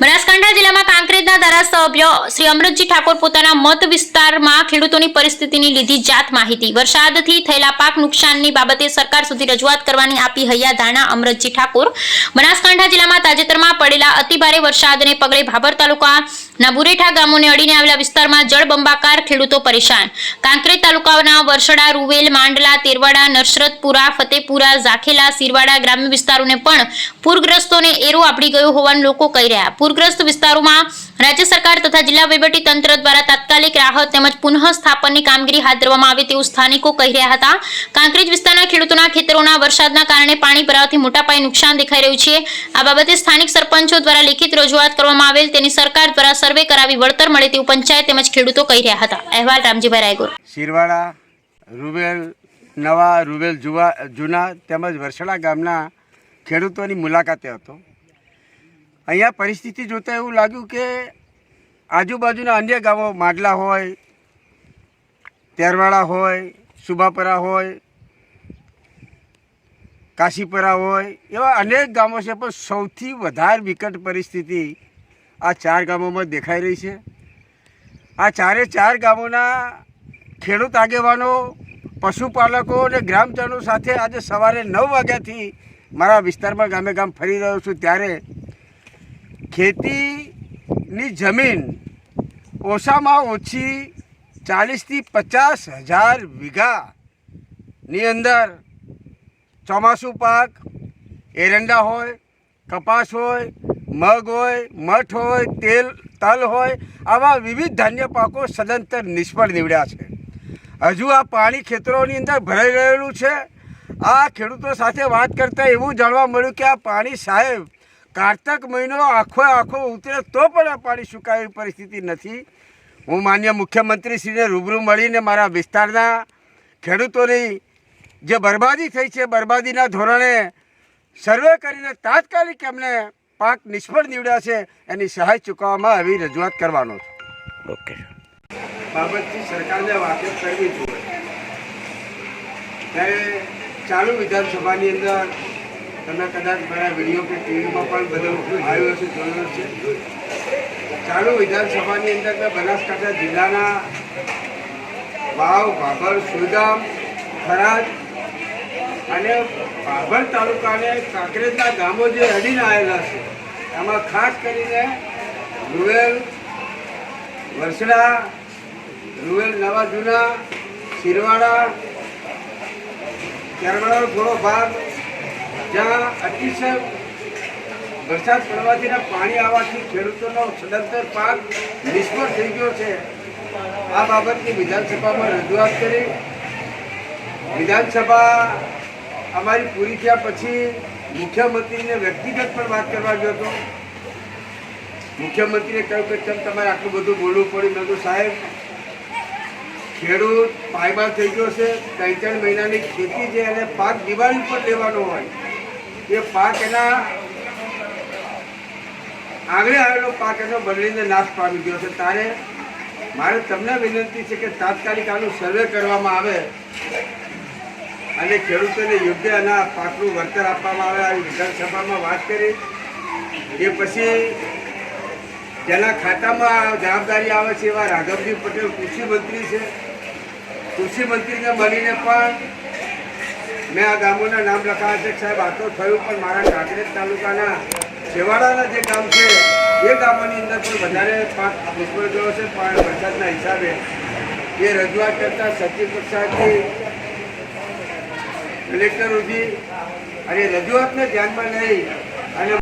બનાસકાંઠા જિલ્લામાં કાંકરેજના ધારાસભ્ય શ્રી અમૃતજી ઠાકોર પોતાના મત વિસ્તારમાં ખેડૂતોની પરિસ્થિતિની લીધી જાત માહિતી. વરસાદથી થયેલા પાક નુકસાનની બાબતે સરકાર સુધી રજૂઆત કરવાની આપી હૈયા ધારણા અમૃતજી ઠાકોર. બનાસકાંઠા જિલ્લામાં તાજેતરમાં પડેલા અતિભારે વરસાદને પગલે ભાભર બુરેઠા ગામોને અડીને આવેલા વિસ્તારમાં જળબંબાકાર ખેડૂતો પરેશાન. કાંકરેજ તાલુકાના વરસડા, રૂવેલ, માંડલા, તેરવાડા, નરસરતપુરા, ફતેપુરા, ઝાખેલા, સિરવાડા ગ્રામ્ય વિસ્તારોને પણ પૂરગ્રસ્તોને એરો આપડી ગયો હોવાનું લોકો કહી રહ્યા. પૂરગ્રસ્ત વિસ્તારોમાં રાજ્ય સરકાર તથા જિલ્લા વહીવટી તંત્ર દ્વારા તાત્કાલિક રાહત તેમજ પુનઃ સ્થાપનની કામગીરી હાથ ધરવામાં આવે તેવું સ્થાનિકો કહી રહ્યા હતા. કાંકરેજ વિસ્તારના ખેડૂતોના ખેતરોના વરસાદના કારણે પાણી ભરાવાથી મોટા પાયે નુકસાન દેખાઈ રહ્યું છે. આ બાબતે સ્થાનિક સરપંચો દ્વારા લેખિત રજૂઆત કરવામાં આવેલ, તેની સરકાર દ્વારા સર્વે કરાવી વળતર મળે તેવું પંચાયત તેમજ ખેડૂતો કહી રહ્યા હતા. અહેવાલ રામજીભાઈ રાયગોર. શિરવાડા રૂબેલ નવા રૂબેલ જુવા, જૂના તેમજ વરસડા ગામના ખેડૂતોની મુલાકાતે હતો. અહીંયા પરિસ્થિતિ જોતાં એવું લાગ્યું કે આજુબાજુના અન્ય ગામો માંડલા હોય, તેરવાડા હોય, સુબાપરા હોય, કાશીપરા હોય, એવા અનેક ગામો છે, પણ સૌથી વધારે વિકટ પરિસ્થિતિ આ ચાર ગામોમાં દેખાઈ રહી છે. આ ચારે ચાર ગામોના ખેડૂત આગેવાનો, પશુપાલકો અને ગ્રામજનો સાથે આજે સવારે નવ વાગ્યાથી મારા વિસ્તારમાં ગામે ગામ ફરી રહ્યો છું. ત્યારે ખેતીની જમીન ઓછામાં ઓછી ચાલીસથી પચાસ હજાર વીઘાની અંદર ચોમાસું પાક એરંડા હોય કપાસ હોય, મગ હોય, મઠ હોય, તેલ, તલ હોય, આવા વિવિધ ધાન્ય પાકો સદંતર નિષ્ફળ નીવડ્યા છે. હજુ આ પાણી ખેતરોની અંદર ભરાઈ રહેલું છે. આ ખેડૂતો સાથે વાત કરતાં એવું જાણવા મળ્યું કે આ પાણી સાહેબ, કારતક મહિનો આખો આખો ઉતરે તો પણ આ પાણી સુકાય પરિસ્થિતિ નથી. હું માન્ય મુખ્યમંત્રીશ્રીને રૂબરૂ મળીને મારા વિસ્તારના ખેડૂતોની જે બરબાદી થઈ છે, બરબાદીના ધોરણે સર્વે કરીને તાત્કાલિક એમને પાક નિષ્ફળ નીવડ્યા છે એની સહાય ચૂકવવામાં આવી રજૂઆત કરવાનો છે. ઓકે બાબતથી સરકારને વાકેફ કરવી જોઈએ. ત્યારે ચાલુ વિધાનસભાની અંદર તમે કદાચ મારા વીડિયો કે ટીવીમાં પણ બધું આવ્યું હશે જોયું છે ચાલુ વિધાનસભાની અંદર મેં બનાસકાંઠા જિલ્લાના વાવ ભાભર સુદામ થરાદ અને પાભર તાલુકાને કાંકરેજના ગામો જે અડીને આવેલા છે, એમાં ખાસ કરીને રૂવેલ, વરસડા, રૂવેલ નવા જૂના, શિરવાડા કેરવાડાનો થોડો ભાગ, જ્યાં અતિશય વરસાદ પડવાથી પાણી આવવાથી ખેડૂતોનો સદંતર પાક નિષ્ફળ થઈ ગયો છે. આ બાબતની વિધાનસભામાં રજૂઆત કરી. વિધાનસભા અમારી પૂરી થયા પછી મુખ્યમંત્રીને વ્યક્તિગત પણ વાત કરવા ગયો હતો. મુખ્યમંત્રીએ કહ્યું કે ચમ તમારે આટલું બધું બોલવું પડ્યું. મેં તો સાહેબ, ખેડૂત પાયમાલ થઈ ગયો છે. ત્રણ ત્રણ મહિનાની ખેતી છે અને પાક દિવાળી પર લેવાનો હોય. એ પાક એના આગળ આવેલો પાક એનો બદલીને નાશ પામી ગયો છે. તારે, મારે તમને વિનંતી છે કે તાત્કાલિક આનું સર્વે કરવામાં આવે. અને ખેડૂતોને યોગ્ય એના પાકનું વળતર આપવામાં આવે, આવી વિધાનસભામાં વાત કરી. એ પછી જેના ખાતામાં જવાબદારી આવે છે એવા રાઘવજી પટેલ કૃષિ મંત્રી છે. કૃષિ મંત્રીને મળીને પણ મેં આ ગામોના નામ લખાયા છે. સાહેબ, આ તો થયું, પણ મારા કાંકરેજ તાલુકાના છેવાડાના જે ગામ છે, એ ગામોની અંદર પણ વધારે પાક નિષ્ફળ ગયો છે. પણ વરસાદના હિસાબે એ રજૂઆત કરતાં સચિવ કક્ષાથી કલેક્ટર સુધી અને રજૂઆતને ધ્યાનમાં લઈ અને